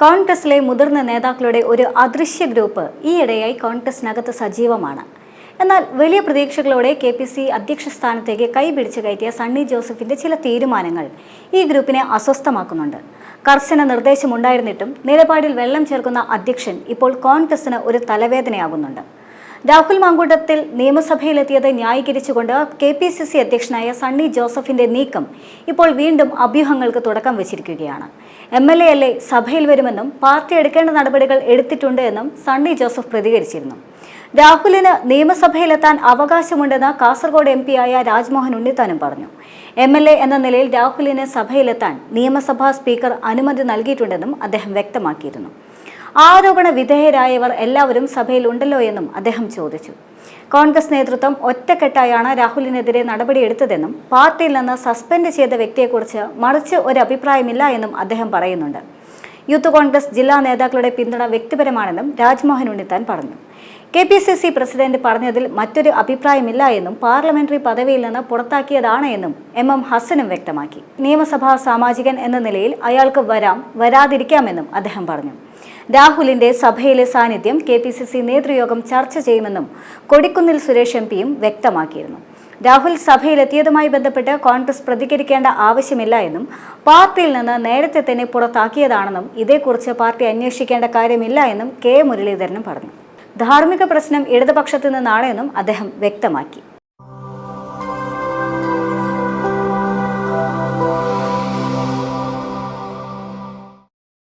കോൺഗ്രസിലെ മുതിർന്ന നേതാക്കളുടെ ഒരു അദൃശ്യ ഗ്രൂപ്പ് ഈയിടെയായി കോൺഗ്രസിനകത്ത് സജീവമാണ്. എന്നാൽ വലിയ പ്രതീക്ഷകളോടെ കെ പി സി അധ്യക്ഷ സ്ഥാനത്തേക്ക് കൈപിടിച്ച് കയറ്റിയ സണ്ണി ജോസഫിന്റെ ചില തീരുമാനങ്ങൾ ഈ ഗ്രൂപ്പിനെ അസ്വസ്ഥമാക്കുന്നുണ്ട്. കർശന നിർദ്ദേശമുണ്ടായിരുന്നിട്ടും നിലപാടിൽ വെള്ളം ചേർക്കുന്ന അധ്യക്ഷൻ ഇപ്പോൾ കോൺഗ്രസിന് ഒരു തലവേദനയാകുന്നുണ്ട്. രാഹുൽ മാങ്കൂട്ടത്തിൽ നിയമസഭയിലെത്തിയത് ന്യായീകരിച്ചുകൊണ്ട് കെ പി സി സി അധ്യക്ഷനായ സണ്ണി ജോസഫിന്റെ നീക്കം ഇപ്പോൾ വീണ്ടും അഭ്യൂഹങ്ങൾക്ക് തുടക്കം വച്ചിരിക്കുകയാണ്. എം എൽ എ അല്ലേ സഭയിൽ വരുമെന്നും പാർട്ടി എടുക്കേണ്ട നടപടികൾ എടുത്തിട്ടുണ്ട് എന്നും സണ്ണി ജോസഫ് പ്രതികരിച്ചിരുന്നു. രാഹുലിന് നിയമസഭയിലെത്താൻ അവകാശമുണ്ടെന്ന് കാസർഗോഡ് എം ആയ രാജ്മോഹൻ ഉണ്ണിത്താനും പറഞ്ഞു. എം എൽ എ എന്ന നിലയിൽ രാഹുലിന് സഭയിലെത്താൻ നിയമസഭാ സ്പീക്കർ അനുമതി നൽകിയിട്ടുണ്ടെന്നും അദ്ദേഹം വ്യക്തമാക്കിയിരുന്നു. ആരോപണ വിധേയരായവർ എല്ലാവരും സഭയിൽ ഉണ്ടല്ലോ എന്നും അദ്ദേഹം ചോദിച്ചു. കോൺഗ്രസ് നേതൃത്വം ഒറ്റക്കെട്ടായാണ് രാഹുലിനെതിരെ നടപടിയെടുത്തതെന്നും പാർട്ടിയിൽ നിന്ന് സസ്പെൻഡ് ചെയ്ത വ്യക്തിയെക്കുറിച്ച് മറിച്ച് ഒരു അഭിപ്രായമില്ല എന്നും അദ്ദേഹം പറയുന്നുണ്ട്. യൂത്ത് കോൺഗ്രസ് ജില്ലാ നേതാക്കളുടെ പിന്തുണ വ്യക്തിപരമാണെന്നും രാജ്മോഹൻ ഉണ്ണിത്താൻ പറഞ്ഞു. K P C C president പറഞ്ഞതിൽ മറ്റൊരു അഭിപ്രായമില്ല എന്നും പാർലമെന്ററി പദവിയിൽ നിന്ന് പുറത്താക്കിയതാണ് എന്നും എം എം ഹസനും വ്യക്തമാക്കി. നിയമസഭാ സാമാജികൻ എന്ന നിലയിൽ അയാൾക്ക് വരാം വരാതിരിക്കാമെന്നും അദ്ദേഹം പറഞ്ഞു. രാഹുലിന്റെ സഭയിലെ സാന്നിധ്യം കെ പി സി സി നേതൃയോഗം ചർച്ച ചെയ്യുമെന്നും കൊടിക്കുന്നിൽ സുരേഷ് എം പിയും വ്യക്തമാക്കിയിരുന്നു. രാഹുൽ സഭയിലെത്തിയതുമായി ബന്ധപ്പെട്ട് കോൺഗ്രസ് പ്രതികരിക്കേണ്ട ആവശ്യമില്ല എന്നും പാർട്ടിയിൽ നിന്ന് നേരത്തെ തന്നെ പുറത്താക്കിയതാണെന്നും ഇതേക്കുറിച്ച് പാർട്ടി അന്വേഷിക്കേണ്ട കാര്യമില്ല എന്നും കെ മുരളീധരനും പറഞ്ഞു. ധാർമ്മിക പ്രശ്നം ഇടതുപക്ഷത്തു നിന്നാണെന്നും അദ്ദേഹം വ്യക്തമാക്കി.